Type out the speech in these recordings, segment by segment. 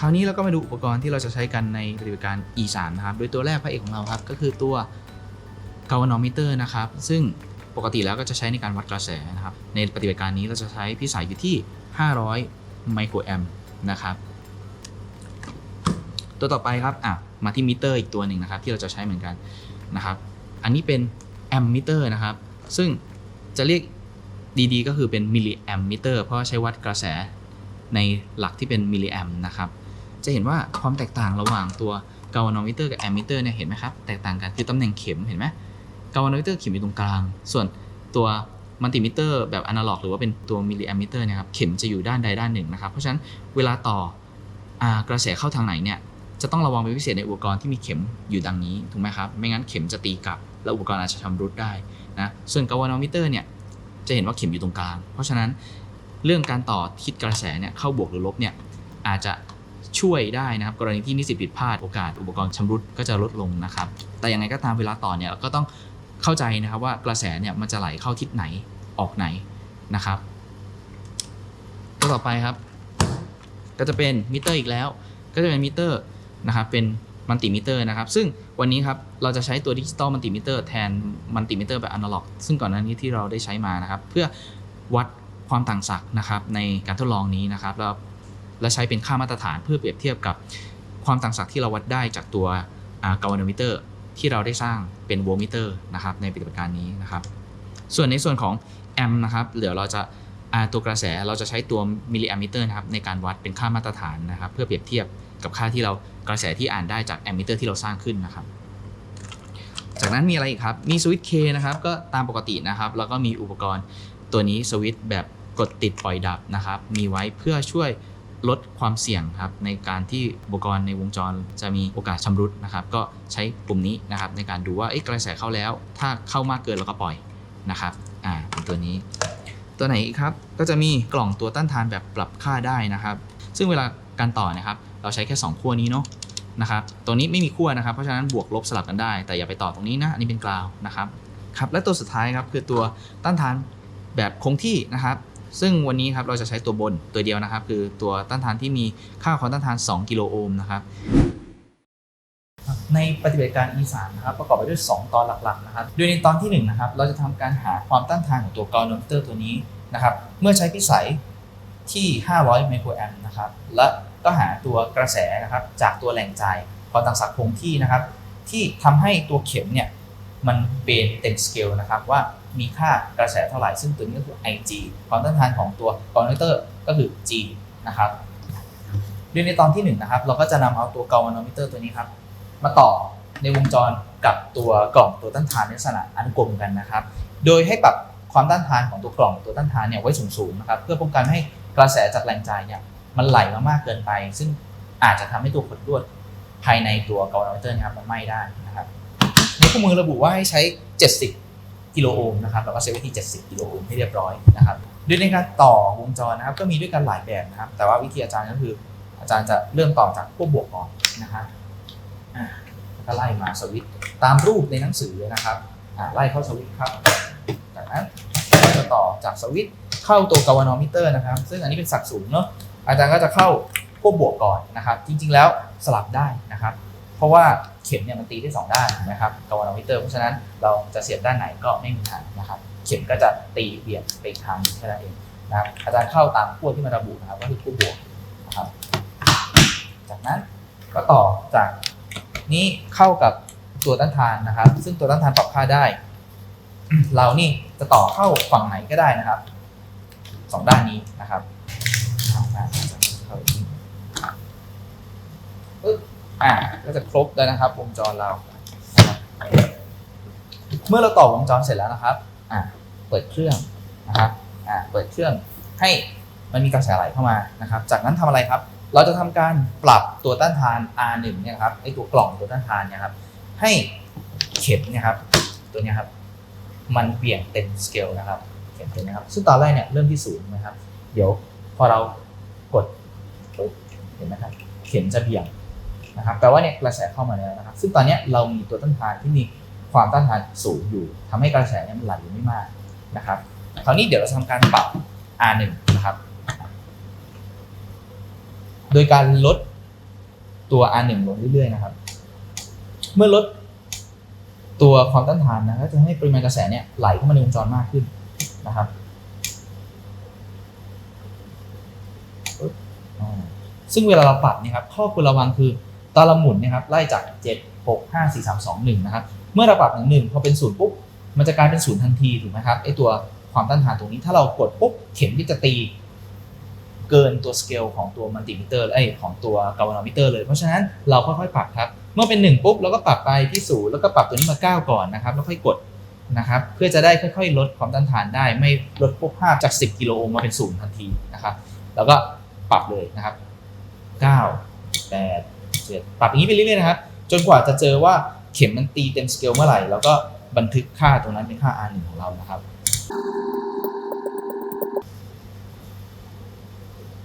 คราวนี้เราก็มาดูอุปกรณ์ที่เราจะใช้กันในปฏิบัติการ E3 นะครับ โดยตัวแรกพระเอกของเราครับ ก็คือตัว galvanometer นะครับ ซึ่งปกติแล้วก็จะใช้ในการวัดกระแสนะครับ ในปฏิบัติการนี้เราจะใช้พิสัยอยู่ที่ 500 ไมโครแอมป์นะครับ ตัวต่อไปครับอะมาที่มิเตอร์อีกตัวหนึ่งนะครับ ที่เราจะใช้เหมือนกันนะครับ อันนี้เป็นแอมมิเตอร์นะครับ ซึ่งจะเรียกดีๆ ก็คือเป็นมิลลิแอมมิเตอร์เพราะว่าใช้วัดกระแสในหลักที่เป็นมิลลิแอมนะครับ จะเห็นว่าความแตกต่างระหว่างตัวกาวานอมิเตอร์กับแอมมิเตอร์เนี่ยเห็นไหมครับแตกต่างกันคือตำแหน่งเข็มเห็นไหมกาวานอมิเตอร์เข็มอยู่ตรงกลาง ส่วนตัวมัลติมิเตอร์แบบอนาล็อกหรือว่าเป็นตัวมิลลิแอมมิเตอร์นี่ยครับเข็มจะอยู่ด้านใดด้านหนึ่งนะครับ เพราะฉะนั้นเวลาต่ออกระแสเข้าทางไหนเนี่ยจะต้องระวังเป็นพิเศษในอุปกรณ์ที่มีเข็มอยู่ดังนี้ถูกไหมครับไม่งั้นเข็มจะตีกลับ แล้วอุปกรณ์อาจจะชำรุดได้นะส่วนกาวานอมิเตอร์เนี่ยจะเห็นว่าเข็มอยู่ตรงกลาง เพราะฉะนั้นเรื่องการต่อทิศกระแสเนี่ยเข้าบวกหรือลบเนี่ยอาจจะ ช่วยได้นะครับ กรณีที่นิสิตผิดพลาดโอกาสอุปกรณ์ชำรุดก็จะลดลงนะครับ แต่ยังไงก็ตามเวลาต่อเนี่ยก็ต้องเข้าใจนะครับว่ากระแสเนี่ยมันจะไหลเข้าทิศไหนออกไหนนะครับตัวต่อไปครับ ก็จะเป็นมิเตอร์อีกแล้ว ก็จะเป็นมิเตอร์นะครับเป็นมัลติมิเตอร์นะครับ ซึ่งวันนี้ครับเราจะใช้ตัวดิจิตอลมัลติมิเตอร์แทนมัลติมิเตอร์แบบอนาล็อก ซึ่งก่อนหน้านี้ที่เราได้ใช้มานะครับ เพื่อวัดความต่างศักย์นะครับในการทดลองนี้นะครับแล้ว และใช้เป็นค่ามาตรฐานเพื่อเปรียบเทียบกับความต่างศักย์ที่เราวัดได้จากตัวกาวานมิเตอร์ที่เราได้สร้างเป็นโวลต์มิเตอร์นะครับในปฏิบัติการนี้นะครับ ส่วนในส่วนของแอมป์นะครับเดี๋ยวเราจะตัวกระแสเราจะใช้ตัวมิลลิแอมมิเตอร์นะครับในการวัดเป็นค่ามาตรฐานนะครับ เพื่อเปรียบเทียบกับค่าที่เรากระแสที่อ่านได้จากแอมมิเตอร์ที่เราสร้างขึ้นนะครับ จากนั้นมีอะไรอีกครับ มีสวิตช์ K นะครับก็ตามปกตินะครับ แล้วก็มีอุปกรณ์ตัวนี้สวิตช์แบบกดติดปล่อยดับนะครับ มีไว้เพื่อช่วย ลดความเสี่ยงครับในการที่อุปกรณ์ในวงจรจะมีโอกาสชำรุดนะครับ ก็ใช้ปุ่มนี้นะครับในการดูว่าเอ๊ะกระแสเข้าแล้ว ถ้าเข้ามากเกินเราก็ปล่อยนะครับอ่าเป็นตัวนี้ ตัวไหนอีกครับก็จะมีกล่องตัวต้านทานแบบปรับค่าได้นะครับ ซึ่งเวลาการต่อนะครับ เราใช้แค่2ขั้วนี้เนาะนะครับตัวนี้ไม่มีขั้วนะครับ เพราะฉะนั้นบวกลบสลับกันได้ แต่อย่าไปต่อตรงนี้นะ อันนี้เป็นกราวนะครับครับ และตัวสุดท้ายครับคือตัวต้านทานแบบคงที่นะครับ ซึ่งวันนี้ครับเราจะใช้ตัวบนตัวเดียวนะครับ คือตัวต้านทานที่มีค่าความต้านทาน 2 กิโลโอห์มนะครับในปฏิบัติการ E3 นะครับประกอบไปด้วย 2 ตอนหลักๆนะครับ โดยในตอนที่1นะครับเราจะทำการหาความต้านทานของตัวกาโนมิเตอร์ตัวนี้นะครับ เมื่อใช้พิสัยที่ 500 ไมโครแอมป์นะครับ และก็หาตัวกระแสนะครับจากตัวแหล่งจ่ายความต่างศักย์คงที่นะครับ ที่ทำให้ตัวเข็มเนี่ยมันเป็นเต็มสเกลนะครับว่า มีค่ากระแสเท่าไหร่ ซึ่งตัวนี้ก็คือ Ig ความต้านทานของตัวกาโนมิเตอร์ก็คือ G นะครับโดยในตอนที่1นนะครับ เราก็จะนำเอาตัวกาโนมิเตอร์ตัวนี้ครับ มาต่อในวงจรกับตัวกล่องตัวต้านทานในลักษณะอันกรมกันนะครับ โดยให้ปรับความต้านทานของตัวกล่องตัวต้านทานเนี่ยไว้สูงๆนะครับ เพื่อป้องกันไม่ให้กระแสจากแรงจ่ายเนี่ยมันไหลมามากเกินไป ซึ่งอาจจะทำให้ตัวขดลวดภายในตัวกาวานอมิเตอร์นะครับมันไหม้ได้นะครับในคู่มือระบุว่าให้ใช้ 70 กิโลโอห์มนะครับแล้วก็เซฟไว้ที่70 กิโลโอห์มให้เรียบร้อยนะครับโดยในการต่อวงจรนะครับก็มีด้วยกันหลายแบบนะครับ แต่ว่าวิธีอาจารย์ก็คือ อาจารย์จะเริ่มต่อจากขั้วบวกก่อนนะครับก็ไล่มาสวิตช์ตามรูปในหนังสือนะครับไล่เข้าสวิตช์ครับจากนั้นก็จะต่อจากสวิตช์เข้าตัวกาวานอมิเตอร์นะครับ ซึ่งอันนี้เป็นสัดสูงเนาะอาจารย์ก็จะเข้าขั้วบวกก่อนนะครับ จริงๆแล้วสลับได้นะครับ เพราะว่าเข็มเนี่ยมันตีได้สองด้านถูกไหมครับกาวานอมิเตอร์เพราะฉะนั้นเราจะเสียบด้านไหนก็ไม่มีปัญหานะครับ เข็มก็จะตีเบี่ยงไปอีกทางหนึ่งแค่นั้นเองนะครับอาจารย์เข้าตามขั้วที่มันระบุนะครับก็คือขั้วบวกนะครับ จากนั้นก็ต่อจากนี้เข้ากับตัวต้านทานนะครับ ซึ่งตัวต้านทานปรับค่าได้ เรานี่จะต่อเข้าฝั่งไหนก็ได้นะครับสองด้านนี้นะครับอ่าอ่าเข้าอีกปึ๊บ อ่าก็จะครบแล้วนะครับ วงจรเรานะครับเมื่อเราต่อวงจรเสร็จแล้วนะครับ อ่าเปิดเครื่องนะครับ อ่าเปิดเครื่องให้มันมีกระแสไหลเข้ามานะครับ จากนั้นทำอะไรครับ เราจะทำการปรับตัวต้านทาน R1 เนี่ยนะครับไอตัวกล่องตัวต้านทานเนี่ยครับ ให้เข็มเนี่ยครับ ตัวเนี้ยครับ มันเบี่ยงเต็มสเกลนะครับเข็มตัวเนี้ยครับ ซึ่งตอนแรกเนี่ยเริ่มที่ศูนย์นะครับ เดี๋ยวพอเรากดปุ๊บเห็นไหมครับ เข็มจะเบี่ยง นะครับแปลว่าเนี่ยกระแสเข้ามาแล้วนะครับ ซึ่งตอนนี้เรามีตัวต้านทานที่มีความต้านทานสูงอยู่ทำให้กระแสเนี่ยมันไหลไม่มากนะครับคราวนี้เดี๋ยวเราจะทำการปรับ R1 นะครับ โดยการลดตัว R1 ลงเรื่อยๆนะครับ เมื่อลดตัวความต้านทานนะก็จะให้ปริมาณกระแสเนี่ยไหลเข้ามาในวงจรมากขึ้นนะครับซึ่งเวลาเราปรับเนี่ยครับข้อควรระวังคือ ตอนเราหมุนเนะครับไล่จาก 7 6 5 4 3 2 1นะครับเมื่อเราปรับหนึ่งหนึ่งพอเป็นศูนย์ปุ๊บมันจะกลายเป็นศูนย์ทันทีถูกไหมครับไอตัวความต้านทานตรงนี้ถ้าเรากดปุ๊บเข็มที่จะตีเกินตัวสเกลของตัวมัลติมิเตอร์เอ้ยของตัวกาลวาโนมิเตอร์เลย เพราะฉะนั้นเราค่อยๆปรับครับ เมื่อเป็น 1 ปุ๊บเราก็ปรับไปที่ศูนย์แล้วก็ปรับตัวนี้มา 9 ก่อนนะครับ แล้วค่อยกดนะครับ เพื่อจะได้ค่อยๆ ลดความต้านทานได้ ไม่ลดพวกภาพจาก 10 กิโลโอห์มมาเป็นศูนย์ทันทีนะครับ แล้วก็ปรับเลยนะครับ 9 8 ปรับอย่างนี้ไปเรื่อยๆนะครับจนกว่าจะเจอว่าเข็มมันตีเต็มสเกลเมื่อไหร่ แล้วก็บันทึกค่าตรงนั้นเป็นค่า R1 ของเรานะครับ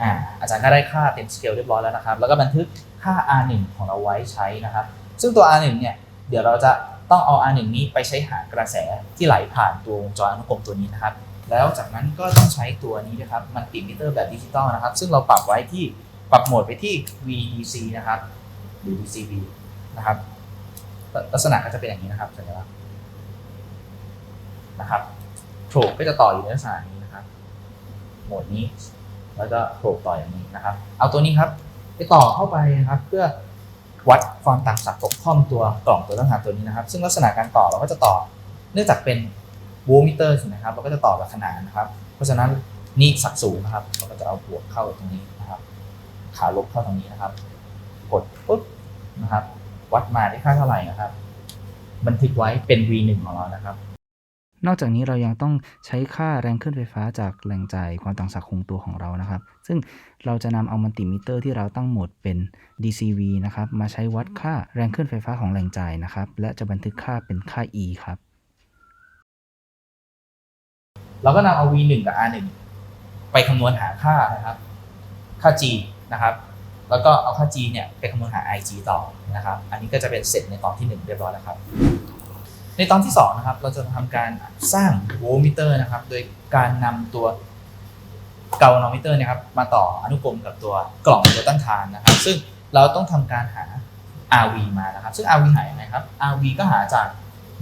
อ่าอาจารย์ก็ได้ค่าเต็มสเกลเรียบร้อยแล้วนะครับ แล้วก็บันทึกค่า R1 ของเราไว้ใช้นะครับ ซึ่งตัว R1 เนี่ย เดี๋ยวเราจะต้องเอา R1 นี้ไปใช้หากระแสที่ไหลผ่านตัววงจรอนุกรมตัวนี้นะครับ แล้วจากนั้นก็ต้องใช้ตัวนี้นะครับ มันติมิเตอร์แบบดิจิตอลนะครับ ซึ่งเราปรับไว้ที่ปรับโหมดไปที่ VDC นะครับ หรือ DCV นะครับ ลักษณะก็จะเป็นอย่างนี้นะครับสัญลักษณ์นะครับโผล่ก็จะต่ออยู่ในลักษณะนี้นะครับ โหมดนี้ แล้วก็โผล่ต่ออย่างนี้นะครับ เอาตัวนี้ครับ ไปต่อเข้าไปนะครับ เพื่อวัดความต่างศักย์ตกข้อมตัวกล่องตัวตั้งหาตัวนี้นะครับ ซึ่งลักษณะการต่อเราก็จะต่อ เนื่องจากเป็นวลต์มิเตอร์ใช่ไหมครับ เราก็จะต่อแบบขนานนะครับ เพราะฉะนั้นนี่ศักย์สูงนะครับ เราก็จะเอาบวกเข้าตรงนี้นะครับ ขาลบเข้าตรงนี้นะครับ กดปุ๊บ นะครับ วัดมาได้ค่าเท่าไหร่นะครับ บันทึกไว้เป็น V1 ของเรานะครับ นอกจากนี้เรายังต้องใช้ค่าแรงขึ้นไฟฟ้าจากแรงจ่ายความต่างศักย์คงตัวของเรานะครับ ซึ่งเราจะนำเอามัลติมิเตอร์ที่เราตั้งโหมดเป็น DCV นะครับ มาใช้วัดค่าแรงขึ้นไฟฟ้าของแรงจ่ายนะครับ และจะบันทึกค่าเป็นค่า E ครับ เราก็นำเอา V1 กับ R1 ไปคำนวณหาค่านะครับ ค่า G นะครับ แล้วก็เอาค่า G เนี่ยไปคำนวณหา IG ต่อนะครับ อันนี้ก็จะเป็นเสร็จในตอนที่ 1 เรียบร้อยแล้วครับ ในตอนที่2นะครับเราจะทำการสร้างโวลต์มิเตอร์นะครับ โดยการนำตัวเกาโนมิเตอร์นะครับมาต่ออนุกรมกับตัวกล่องตัวต้านทานนะครับ ซึ่งเราต้องทำการหา RV มานะครับ ซึ่ง RV หายังไงครับ RV ก็หาจาก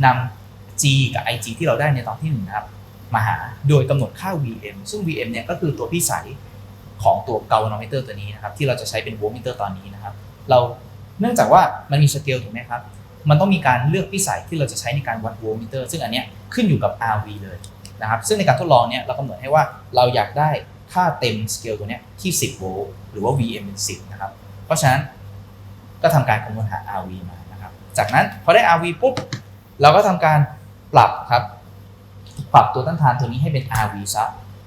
นำ G กับ IG ที่เราได้ในตอนที่หนึ่งนะครับมาหาโดยกำหนดค่า VM ซึ่ง VM เนี่ยก็คือตัวพี่สาย ของตัวเกาโนมิเตอร์ตัวนี้นะครับที่เราจะใช้เป็นโวลต์มิเตอร์ตอนนี้นะครับ เราเนื่องจากว่ามันมีสเกลถูกไหมครับ มันต้องมีการเลือกพี่สายที่เราจะใช้ในการวัดโวลต์มิเตอร์ซึ่งอันเนี้ยขึ้นอยู่กับ RV เลยนะครับซึ่งในการทดลองเนี่ยเรากำหนดให้ว่าเราอยากได้ค่าเต็มสเกลตัวเนี้ยที่ 10 โวลต์หรือว่า VM เป็น 10 นะครับ เพราะฉะนั้นก็ทำการคำนวณหา RV มานะครับ จากนั้นพอได้ RV ปุ๊บเราก็ทำการปรับครับ ปรับตัวต้านทานตัวนี้ให้เป็น RV ซะ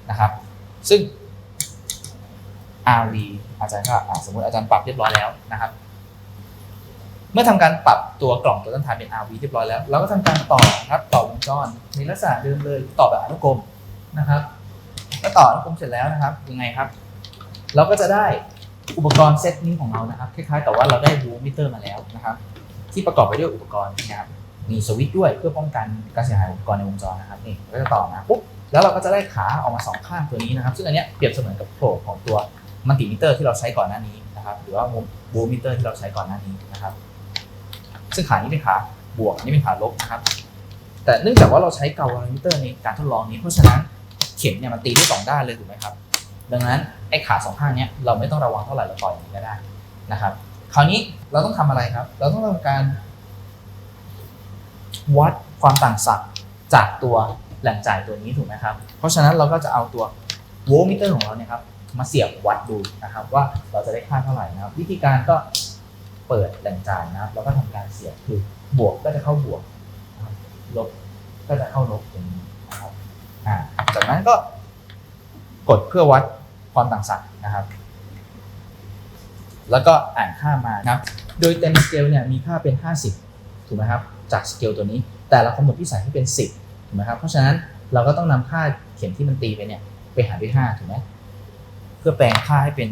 นะครับ ซึ่ง RV อาจารย์ก็สมมติอาจารย์ปรับเรียบร้อยแล้วนะครับ เมื่อทำการปรับตัวกล่องตัวต้านทานเป็น RV เรียบร้อยแล้วเราก็ทำการต่อครับต่อวงจรในลักษณะเดิมเลยต่อแบบอนุกรมนะครับก็ต่ออนุกรมเสร็จแล้วนะครับยังไงครับ เราก็จะได้อุปกรณ์เซตนี้ของเรานะครับคล้ายๆกับว่าเราได้วูมิเตอร์มาแล้วนะครับ ที่ประกอบไปด้วยอุปกรณ์นะครับมีสวิตช์ด้วยเพื่อป้องกันการเสียหายอุปกรณ์ในวงจรนะครับนี่เราก็จะต่อมาปุ๊บแล้วเราก็จะได้ขาออกมาสองข้างตัวนี้นะครับ ซึ่งอันเนี้ยเปรียบเสมือนกับโผล่ของตัว มัลติมิเตอร์ที่เราใช้ก่อนหน้านี้นะครับ หรือว่าวูมิเตอร์ที่เราใช้ก่อนหน้านี้นะครับ ซึ่งขานี้เป็นขาบวกอันนี้เป็นขาลบนะครับ แต่เนื่องจากว่าเราใช้เกาลามิเตอร์ในการทดลองนี้ เพราะฉะนั้นเข็มเนี่ยมันตีได้สองด้านเลยถูกไหมครับ ดังนั้นไอ้ขาสองข้างเนี้ยเราไม่ต้องระวังเท่าไหร่เราปล่อยอย่างนี้ก็ได้นะครับ คราวนี้เราต้องทำอะไรครับ เราต้องทำการ วัดความต่างศักย์จากตัวแหล่งจ่ายตัวนี้ถูกไหมครับ เพราะฉะนั้นเราก็จะเอาตัวโวลต์มิเตอร์ของเราเนี่ยครับ มาเสียบวัดดูนะครับว่าเราจะได้ค่าเท่าไหร่นะครับ วิธีการก็เปิดแหล่งจ่ายนะครับ แล้วก็ทำการเสียบคือบวกก็จะเข้าบวกลบก็จะเข้าลบตรงนี้นะครับอ่าจากนั้นก็กดเพื่อวัดความต่างศักย์นะครับ แล้วก็อ่านค่ามานะครับ โดยเต็มสเกลเนี่ยมีค่าเป็น 50 ถูกไหมครับ จากสเกลตัวนี้ แต่เรากำหนดที่ใส่ให้เป็น 10 ถูกไหมครับ เพราะฉะนั้นเราก็ต้องนำค่าเข็มที่มันตีไปเนี่ยไปหารด้วย 5 ถูกไหม พื่อแปลงค่าให้เป็น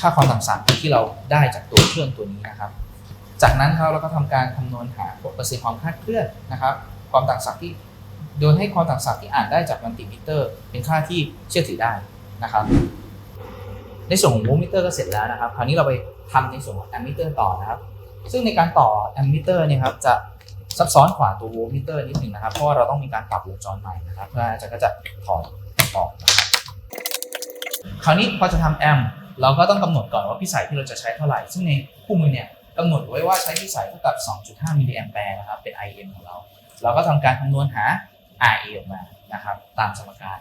ค่าความต่างศักย์ที่เราได้จากตัวเครื่องตัวนี้นะครับ จากนั้นเราก็ทำการคำนวณหาเปอร์เซ็นต์ความคลาดเคลื่อนนะครับ ความต่างศักย์ที่โดยให้ความต่างศักย์ที่อ่านได้จากมัลติมิเตอร์ เป็นค่าที่เชื่อถือได้นะครับ ในส่วนของโวลต์มิเตอร์ก็เสร็จแล้วนะครับ คราวนี้เราไปทำในส่วนของแอมมิเตอร์ต่อนะครับ ซึ่งในการต่อแอมมิเตอร์เนี่ยครับจะซับซ้อนกว่าตัวโวลต์มิเตอร์นิดหนึ่งนะครับ เพราะว่าเราต้องมีการปรับวงจรใหม่นะครับเพื่ออาจารย์ก็จะถอดออกนะครับ คราวนี้พอจะทำแอมเราก็ต้องกำหนดก่อนว่าพิสัยที่เราจะใช้เท่าไหร่ ซึ่งในคู่มือเนี่ยกำหนดไว้ว่าใช้พิสัยเท่ากับ 2.5 มิลลิแอมแปร์นะครับ เป็น IM ของเรา เราก็ทำการคำนวณหา RA ออกมานะครับ ตามสมการ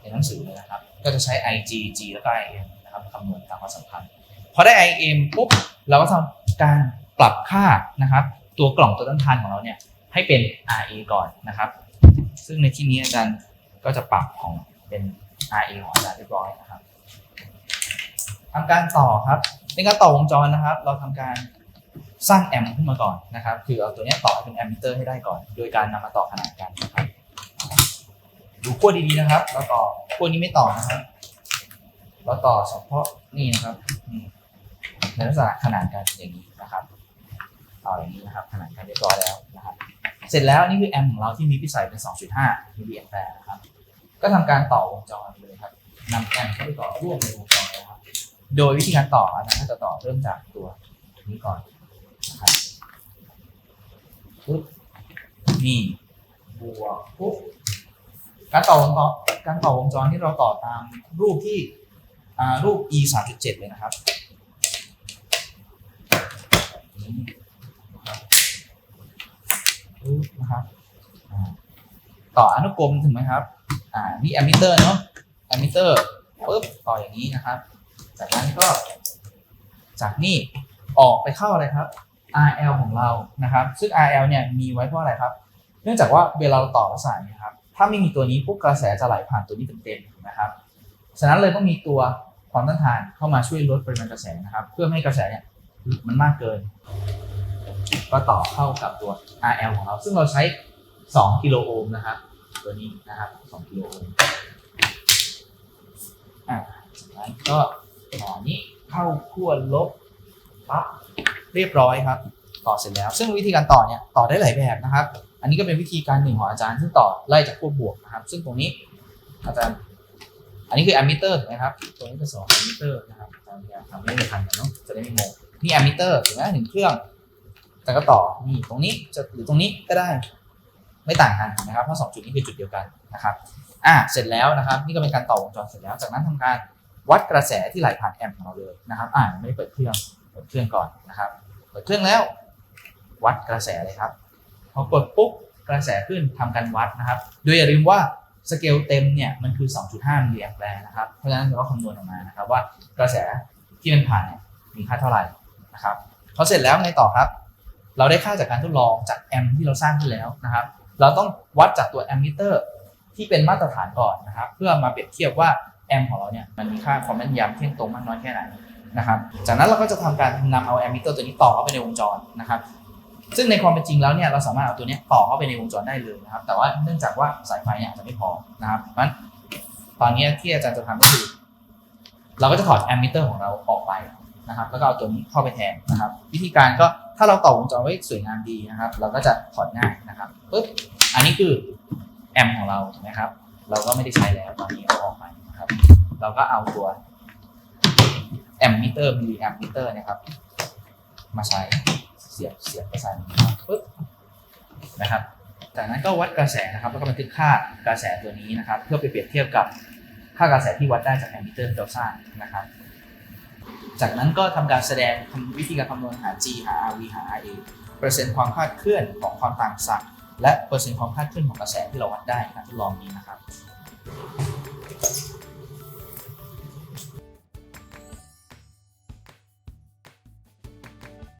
ในหนังสือเลยนะครับ ก็จะใช้ IG G แล้วก็ IM นะครับคำนวณตามความสัมพันธ์พอได้ IM ปุ๊บเราก็ทำการปรับค่านะครับ ตัวกล่องตัวต้านทานของเราเนี่ยให้เป็น RA ก่อนนะครับ ซึ่งในที่นี้อาจารย์ก็จะปรับของเป็น RA ของอาจารย์เรียบร้อยนะครับทำการต่อครับในการต่อวงจรนะครับ เราทำการสร้างแอมป์ขึ้นมาก่อนนะครับ คือเอาตัวนี้ต่อเป็นแอมมิเตอร์ให้ได้ก่อน โดยการนำมาต่อขนานกันนะครับดูขั้วดีๆนะครับ เราต่อขั้วนี้ไม่ต่อนะครับ เราต่อเฉพาะนี่นะครับในลักษณะขนานกันอย่างนี้นะครับต่ออย่างนี้นะครับ ขนานกันเรียบร้อยแล้วนะครับ เสร็จแล้วนี่คือแอมป์ของเราที่มีพิสัยเป็น 2.5มิลลิแอมแปร์นะครับ ก็ทำการต่อวงจรเลยครับนำแอมเข้าไปต่อร่วมในวงจรนะครับ โดยวิธีการต่อนะก็จะต่อเริ่มจากตัวนี้ก่อนนะครับปุ๊บนี่บวกปุ๊บการต่อวงจรการต่อวงจรที่เราต่อตามรูปที่รูป e 3.7เลยนะครับนี่นะครับนะครับต่ออนุกรมถึงไหมครับ อ่านี่แอมมิเตอร์เนาะแอมมิเตอร์ปุ๊บต่ออย่างนี้นะครับ จากนั้นก็ จากนี่ออกไปเข้าอะไรครับ RL ของเรานะครับ ซึ่ง RL เนี่ยมีไว้เพราะอะไรครับ เนื่องจากว่าเวลาเราต่อลักษณะนี้ครับ ถ้าไม่มีตัวนี้ปุ๊บกระแสจะไหลผ่านตัวนี้เต็มๆนะครับ ฉะนั้นเลยต้องมีตัวความต้านทานเข้ามาช่วยลดปริมาณกระแสนะครับ เพื่อไม่ให้กระแสเนี่ยมันมากเกิน ก็ต่อเข้ากับตัว RL ของเรา ซึ่งเราใช้ 2 กิโลโอห์มนะครับ ตัวนี้นะครับ2กิโลอ่าจากนั้นก็ต่อนี้เข้าขั้วลบปั๊บเรียบร้อยครับ ต่อเสร็จแล้ว ซึ่งวิธีการต่อเนี่ยต่อได้หลายแบบนะครับ อันนี้ก็เป็นวิธีการหนึ่งของอาจารย์ ซึ่งต่อไล่จากขั้วบวกนะครับ ซึ่งตรงนี้อาจารย์อันนี้คือแอมมิเตอร์ถูกไหมครับ ตรงนี้เป็นสองแอมมิเตอร์นะครับอาจารย์พยายามทำให้ไม่ทันกันเนาะจะได้ไม่งงนี่แอมมิเตอร์ถูกไหมหนึ่งเครื่องแต่ก็ต่อนี่ตรงนี้จะหรือตรงนี้ก็ได้ ไม่ต่างกันนะครับเพราะสองจุดนี้คือจุดเดียวกันนะครับอ่าเสร็จแล้วนะครับ นี่ก็เป็นการต่อวงจรเสร็จแล้ว จากนั้นทำการวัดกระแสที่ไหลผ่านแอมป์ของเราเลยนะครับอ่าไม่ได้เปิดเครื่องเปิดเครื่องก่อนนะครับ เปิดเครื่องแล้ว วัดกระแสเลยครับพอกดปุ๊บกระแสขึ้นทำการวัดนะครับ โดยอย่าลืมว่าสเกลเต็มเนี่ยมันคือ 2.5มิลลิแอมแปร์นะครับ เพราะฉะนั้นเราก็คำนวณออกมานะครับ ว่ากระแสที่มันผ่านเนี่ยมีค่าเท่าไหร่นะครับพอเสร็จแล้วไงต่อครับ เราได้ค่าจากการทดลองจากแอมป์ที่เราสร้างขึ้นแล้วนะครับ เราต้องวัดจากตัวแอมมิเตอร์ที่เป็นมาตรฐานก่อนนะครับ เพื่อมาเปรียบเทียบว่าแอมของเราเนี่ยมันมีค่าความแม่นยำเที่ยงตรงมากน้อยแค่ไหนนะครับ จากนั้นเราก็จะทำการนำเอาแอมมิเตอร์ตัวนี้ต่อเข้าไปในวงจรนะครับ ซึ่งในความเป็นจริงแล้วเนี่ยเราสามารถเอาตัวนี้ต่อเข้าไปในวงจรได้เลยนะครับ แต่ว่าเนื่องจากว่าสายไฟเนี่ยอาจจะไม่พอนะครับเพราะฉะนั้นตอนนี้ที่อาจารย์จะทำก็คือ เราก็จะถอดแอมมิเตอร์ของเราออกไป นะครับแล้วก็เอาตัวนี้เข้าไปแทนนะครับ วิธีการก็ถ้าเราต่อวงจรไว้สวยงามดีนะครับ เราก็จะถอดง่ายนะครับปุ๊บอันนี้คือแอมของเราถูกไหมครับ เราก็ไม่ได้ใช้แล้วตอนนี้เอาออกไปนะครับ เราก็เอาตัวแอมมิเตอร์มิลลิแอมมิเตอร์นะครับ มาใช้เสียบเสียบประสานนะครับปุ๊บนะครับจากนั้นก็วัดกระแสนะครับแล้วก็บันทึกค่ากระแสตัวนี้นะครับ เพื่อไปเปรียบเทียบกับค่ากระแสที่วัดได้จากแอมมิเตอร์ที่เราสร้างนะครับ จากนั้นก็ทำการแสดงวิธีการคำนวณหา G หา R V หา R A เปอร์เซ็นต์ความคลาดเคลื่อนของความต่างศักย์และเปอร์เซ็นต์ความคลาดเคลื่อนของกระแสที่เราวัดได้การทดลองนี้นะครับ